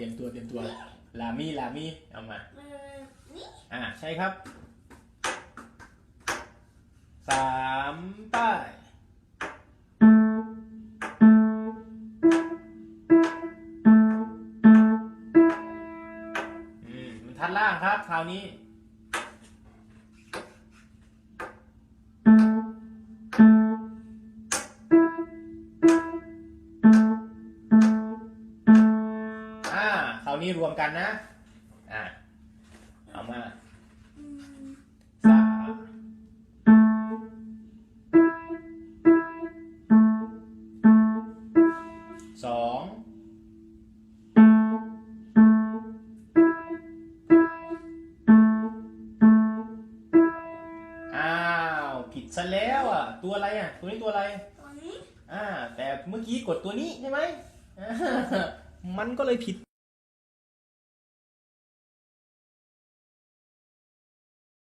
ตรียมตัวเตรียมตัวลามี่ลามี่เอามาเออนี่อ่าใช่ครับสามป้ายอืมมันทัดล่างครับคราวนี้ นี้รวมกันนะ อ่าเอามาอืมสามสองอ้าว ผิดซะแล้วอะ ตัวอะไรอะ ตัวนี้ตัวอะไร ตัวนี้ อ่า แต่เมื่อกี้กดตัวนี้ใช่ไหมอ่ามันก็เลยผิด